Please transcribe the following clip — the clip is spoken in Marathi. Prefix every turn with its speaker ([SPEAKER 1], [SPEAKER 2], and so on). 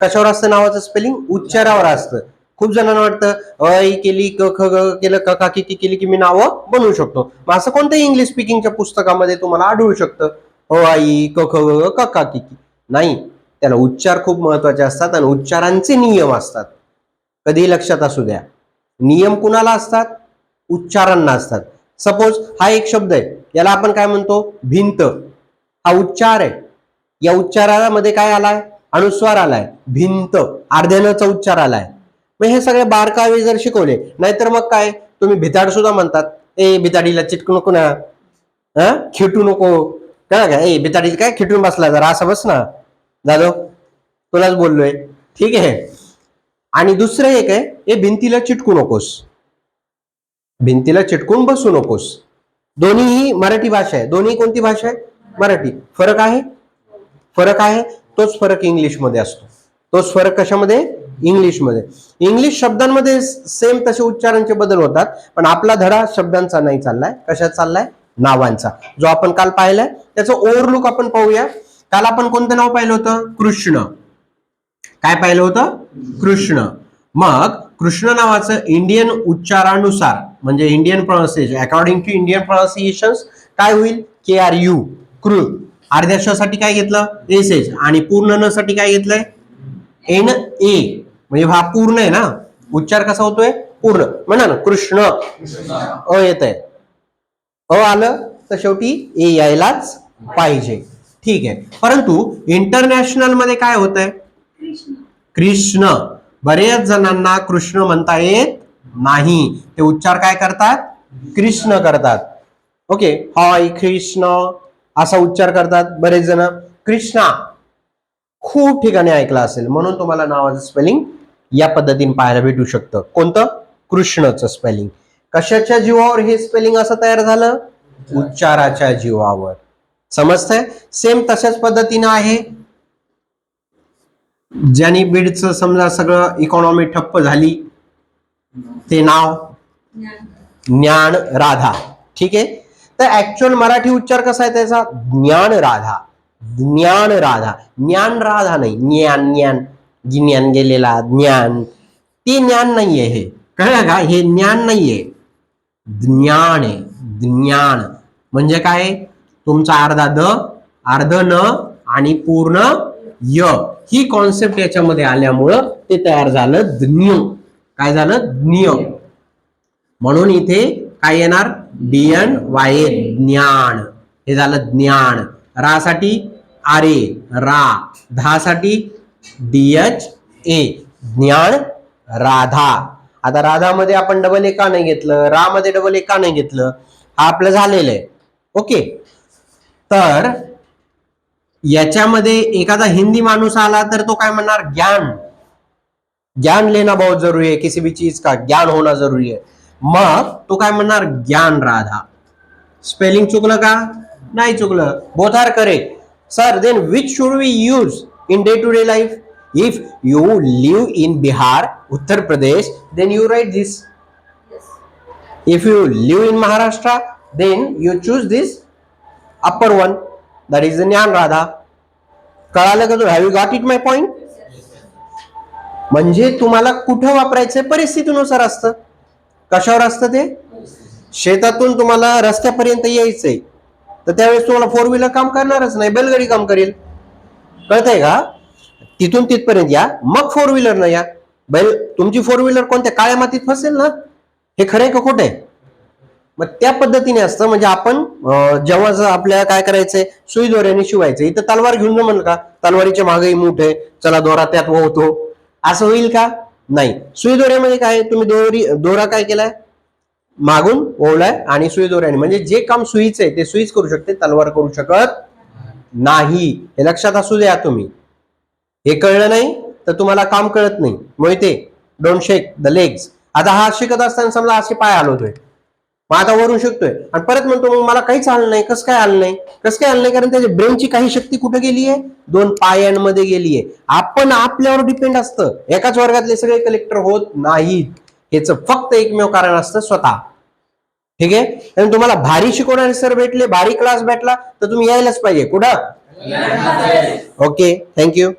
[SPEAKER 1] कशावर असतं नावाचं स्पेलिंग उच्चारावर असतं. खूप जणांना वाटतं अ ई केली क ख ग केलं क का किती केली की मी नावं बनवू शकतो. मग असं कोणत्याही इंग्लिश स्पीकिंगच्या पुस्तकामध्ये तुम्हाला आढळू शकतं. अ आई क ख ग क का किती नाही. त्याला उच्चार खूप महत्त्वाचे असतात आणि उच्चारांचे नियम असतात. कधीही लक्षात असू द्या. नियम कुणाला असतात? उच्चारांना असतात. सपोज हा एक शब्द आहे. याला आपण काय म्हणतो? भिंत. हा उच्चार आहे. या उच्चारामध्ये काय आलाय? अनुस्वार आलाय भिंत अर्ध्यानचा उच्चार आलाय. मग हे सगळे बारकावे जर शिकवले नाहीतर मग काय? तुम्ही भिताड सुद्धा म्हणतात. ए भिताडीला चिटकू नको ना. हा? खिटू नको. काय का? ए भिताडी काय खिटून बसला? जरा असं बस ना. दादो तुलाच बोललोय. ठीक आहे. आणि दुसरं एक आहे ए भिंतीला चिटकू नकोस. भिंतीला चिटकून बसू नकोस. दोन्हीही मराठी भाषा आहे. दोन्ही कोणती भाषा आहे? मराठी. फरक आहे? फरक आहे? तोच फरक इंग्लिशमध्ये असतो. तोच फरक कशामध्ये? इंग्लिशमध्ये. इंग्लिश शब्दांमध्ये सेम तसे उच्चारांचे बदल होतात पण आपला धडा शब्दांचा नाही चाललाय. कशात चाललाय? नावांचा. जो आपण काल पाहिलाय त्याचं ओव्हरलुक आपण पाहूया. काल आपण कोणतं नाव पाहिलं होतं? कृष्ण. काय पाहिलं होतं? कृष्ण. मग कृष्ण नावाचं इंडियन उच्चारानुसार म्हणजे Indian pronunciation according to Indian pronunciation काय होईल? के आर यू कृ. अर्ध्या श साठी काय घेतलं? एस एच आणि पूर्ण न साठी काय घेतलंय? एन ए म्हणजे हा पूर्ण आहे ना? उच्चार कसा होतोय? पूर्ण. म्हणा ना कृष्ण. अ येत आहे अ आलं तर शेवटी ए यायलाच पाहिजे. ठीक आहे. परंतु इंटरनॅशनलमध्ये काय होत आहे कृष्ण. बरेच जणांना कृष्ण म्हणता येत नाही. ते उच्चार काय करतात? कृष्ण करतात. ओके. हाय कृष्ण. असा उच्चार करतात बरेच जण. कृष्णा खूप ठिकाणी ऐकलं असेल. म्हणून तुम्हाला नावाचं स्पेलिंग या पद्धतीने पाहायला भेटू शकतं. कोणतं? कृष्णचं स्पेलिंग कशाच्या जीवावर हे स्पेलिंग असं तयार झालं? उच्चाराच्या जीवावर. समजतंय? सेम तशाच पद्धतीनं आहे. ज्यांनी बीडचं समजा सगळं इकॉनॉमी ठप्प झाली ते नाव? ज्ञान राधा. ठीक आहे? तर ऍक्च्युअल मराठी उच्चार कसा आहे त्याचा? ज्ञान राधा. ज्ञान राधा. ज्ञान राधा नाही. ज्ञान ज्ञान. ज्ञान गेलेला ज्ञान. ते ज्ञान नाहीये हे. कळलं का? हे ज्ञान नाहीये. ज्ञान आहे. ज्ञान. म्हणजे काय? तुमचा अर्धा द अर्ध न आणि पूर्ण य. ही कॉन्सेप्ट याच्यामध्ये आल्यामुळं ते तयार झालं ज्ञ. काय झालं? ज्ञ. म्हणून इथे काय येणार? डियन वाय ज्ञान. हे झालं ज्ञान. रासाठी आरे रा. धासाठी डीएच ए. ज्ञान राधा. आता राधामध्ये आपण डबल ए का नाही घेतलं? रा मध्ये डबल ए का नाही घेतलं? हा आपलं झालेलं आहे. ओके. तर याच्यामध्ये एखादा हिंदी माणूस आला तर तो काय म्हणणार? ज्ञान. ज्ञान लेना बहुत जरूरी है किसी भी चीज का ज्ञान होना जरुरी है मग तो काय म्हणणार? ज्ञान राधा. स्पेलिंग चुकलं का? नाही चुकलं. Both are correct sir then which should we use in day to day life if you live in Bihar Uttar Pradesh then you write this if you live in maharashtra then you choose this upper one. That is the ज्ञान राधा कळालं का तू have you got it my point म्हणजे तुम्हाला कुठं वापरायचंय? परिस्थितीनुसार असतं. कशावर असतं ते? शेतातून तुम्हाला रस्त्यापर्यंत यायचंय. तर त्यावेळेस तुम्हाला फोर व्हीलर काम करणारच नाही बैलगाडी काम करेल. कळतंय का? तिथून तिथपर्यंत या. मग फोर व्हीलर ना या. बैल तुमची फोर व्हीलर कोणत्या? काळ्या मातीत फसेल ना? हे खरंय का खोटं आहे? मग त्या पद्धतीने असतं म्हणजे आपण जेव्हा जर आपल्याला काय करायचंय? सुई दोऱ्याने शिवायचं. इथं तलवार घेऊन जमल का? तलवारीच्या मागही मूठ आहे. चला दोरा त्यात वळतो असं होईल का? नाही. सुई दोऱ्यामध्ये काय तुम्ही दोरी दोरा काय केलाय? मागून ओवलाय आणि सुई दोऱ्याने. म्हणजे जे काम सुईचं आहे ते सुईच करू शकते तलवार करू शकत नाही. हे लक्षात असू द्या तुम्ही. हे कळलं नाही तर तुम्हाला काम कळत नाही. Mohite don't shake the legs आता हा शिकत असताना समजा असे पाय हलवतोय. मग आता वरून शिकतोय. आणि परत म्हणतो मग मला काहीच आलं नाही. कसं काय आलं नाही? कसं काय आलं नाही? कारण त्याच्या ब्रेनची काही शक्ती कुठे गेली आहे? दोन पायांमध्ये गेली आहे. आपण आपल्यावर डिपेंड असतं. एकाच वर्गातले सगळे कलेक्टर होत नाहीत. याचं फक्त एकमेव कारण असतं स्वतः. ठीक आहे? आणि तुम्हाला भारी शिकवणारे सर भेटले भारी क्लास भेटला तर तुम्ही यायलाच पाहिजे. कुठं? Okay thank you